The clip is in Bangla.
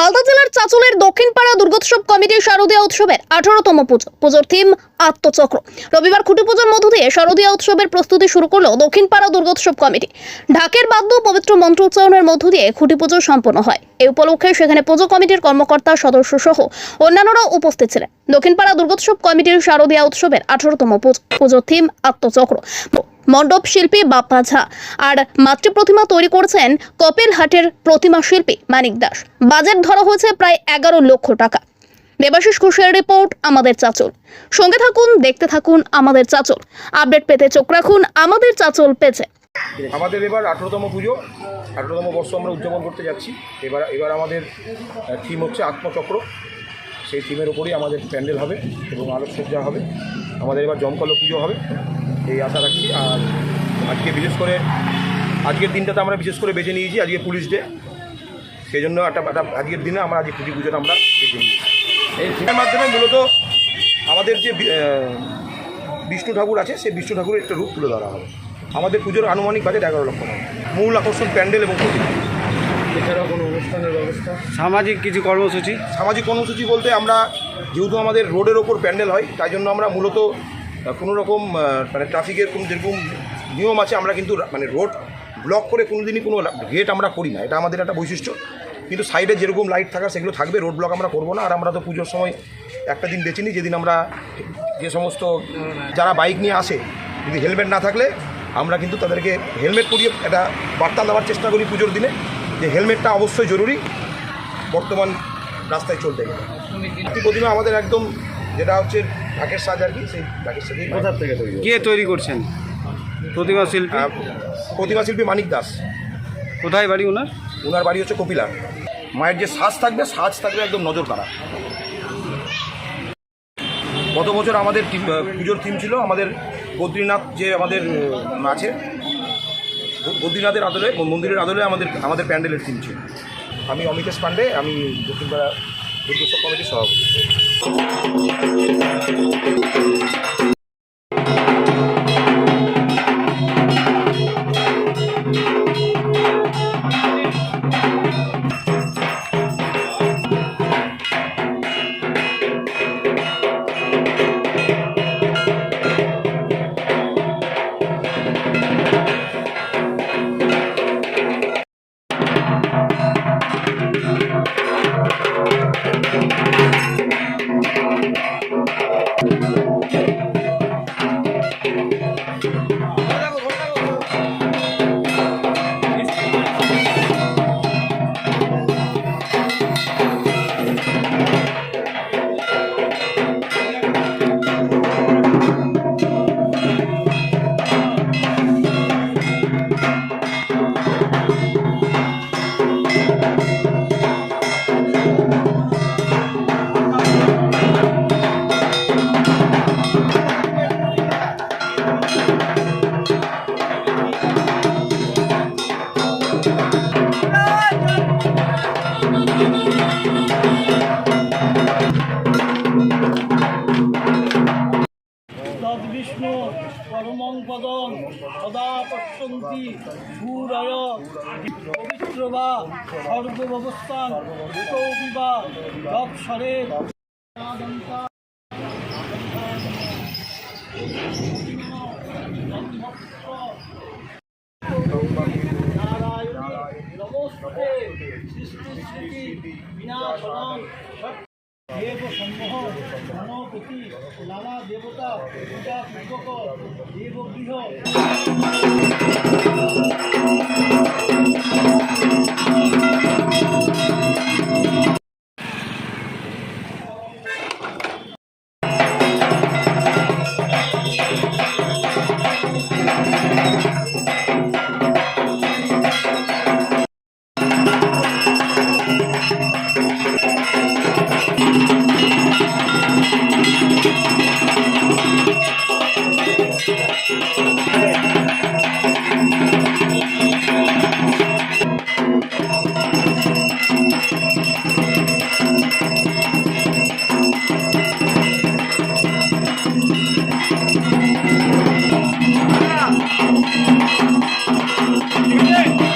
মালদা জেলার চাচলের দক্ষিণপাড়া দুর্গোৎসব কমিটির শারদীয় উৎসবের আঠারোতম পুজো। পুজোর থিম, আত্মচক্র। রবিবার খুঁটি পুজোর মধ্য দিয়ে শারদীয় উৎসবের প্রস্তুতি শুরু করল দক্ষিণপাড়া দুর্গোৎসব কমিটি। ঢাকের বাদ্য পবিত্র মন্ত্র উচ্চারণের মধ্য দিয়ে খুঁটি পুজো সম্পন্ন হয়। এই উপলক্ষে সেখানে পুজো কমিটির কর্মকর্তা, সদস্য সহ অন্যান্যরাও উপস্থিত ছিলেন। দক্ষিণপাড়া দুর্গোৎসব কমিটির শারদীয় উৎসবের আঠারোতম পুজো। পুজোর থিম, আত্মচক্র। মণ্ডপ শিল্পী বাপ্পা ঝা। আর মাতৃ প্রতিমা তৈরি করেছেন কপিলহাটের প্রতিমা শিল্পী মানিক দাস। বাজেট ধরা হয়েছে প্রায় এগারো লক্ষ টাকা। দেবাশিস ঘোষের রিপোর্ট, আমাদের চাচল। সঙ্গে থাকুন, দেখতে থাকুন, আমাদের চাচল। আপডেট পেতে চোখ রাখুন, আমাদের চাচল পেজে। আমাদের এবার আঠেরোতম পুজো, আঠেরোতম বর্ষ আমরা উদযাপন করতে যাচ্ছি। এবার এবার আমাদের থিম হচ্ছে আত্মচক্র। সেই থিমের ওপরেই আমাদের প্যান্ডেল হবে এবং আলোকসজ্জা হবে। আমাদের এবার জমকালো পুজো হবে। এই আশা রাখছি। আর আজকে বিশেষ করে আজকের দিনটাতে আমরা বিশেষ করে বেছে নিয়েছি আজকে পুলিশ ডে। সেই জন্য একটা আজকের দিনে আমরা আজকে খুঁটি পুজোটা আমরা বেছে নিয়েছি। এই মাধ্যমে মূলত আমাদের যে বিষ্ণু ঠাকুর আছে সেই বিষ্ণু ঠাকুরের একটা রূপ তুলে ধরা হবে। আমাদের পুজোর আনুমানিক বাজেট এগারো লক্ষ টাকা। মূল আকর্ষণ প্যান্ডেল এবং প্রতিমা এছাড়াও কোনো অনুষ্ঠানের ব্যবস্থা? সামাজিক কিছু কর্মসূচি? সামাজিক কর্মসূচি বলতে আমরা যেহেতু আমাদের রোডের ওপর প্যান্ডেল হয় তাই জন্য আমরা মূলত কোনো রকম মানে ট্রাফিকের কোনো যেরকম নিয়ম আছে, আমরা কিন্তু মানে রোড ব্লক করে কোনো দিনই কোনো গেট আমরা করি না। এটা আমাদের একটা বৈশিষ্ট্য। কিন্তু সাইডে যেরকম লাইট থাকা, সেগুলো থাকবে রোড ব্লক আমরা করব না। আর আমরা তো পুজোর সময় একটা দিন বেছে নিই, যেদিন আমরা যে সমস্ত যারা বাইক নিয়ে আসে, যদি হেলমেট না থাকলে, আমরা কিন্তু তাদেরকে হেলমেট পরিয়ে একটা বার্তা দেওয়ার চেষ্টা করি পুজোর দিনে, যে হেলমেটটা অবশ্যই জরুরি। বর্তমান রাস্তায় চলতে গেলে। প্রতিমা আমাদের একদম, যেটা হচ্ছে ঢাকের সাজ আর কি? সেই ঢাকের সাজেই কোথা থেকে তৈরি কে তৈরি করছেন? প্রতিমা শিল্পী? প্রতিমা শিল্পী মানিক দাস। কোথায় বাড়ি ওনার? ওনার বাড়ি হচ্ছে কপিলার মায়ের যে সাজ থাকবে সাজ থাকবে একদম নজর কাড়া গত বছর আমাদের পুজোর থিম ছিল আমাদের বদ্রীনাথ যে আমাদের আছে বদ্রীনাথের আদলে মন্দিরের আদলে আমাদের আমাদের প্যান্ডেলের থিম ছিল। আমি অমিতেশ পান্ডে আমি দক্ষিণপাড়া দুর্গোৎসব কমিটির সভাপতি। পরমং পদং সদা পশ্যন্তি সুরয় পবিত্র বা সর্বব্যবস্থান ভূতৌপি বা দক্ষরে নারায়ণী নমস্তে। সৃষ্টি স্মৃতি বিনাশনং দেব সম্মোহ গণপতি নানা দেবতা পূজা পূর্বক দেবগৃহ। Chile.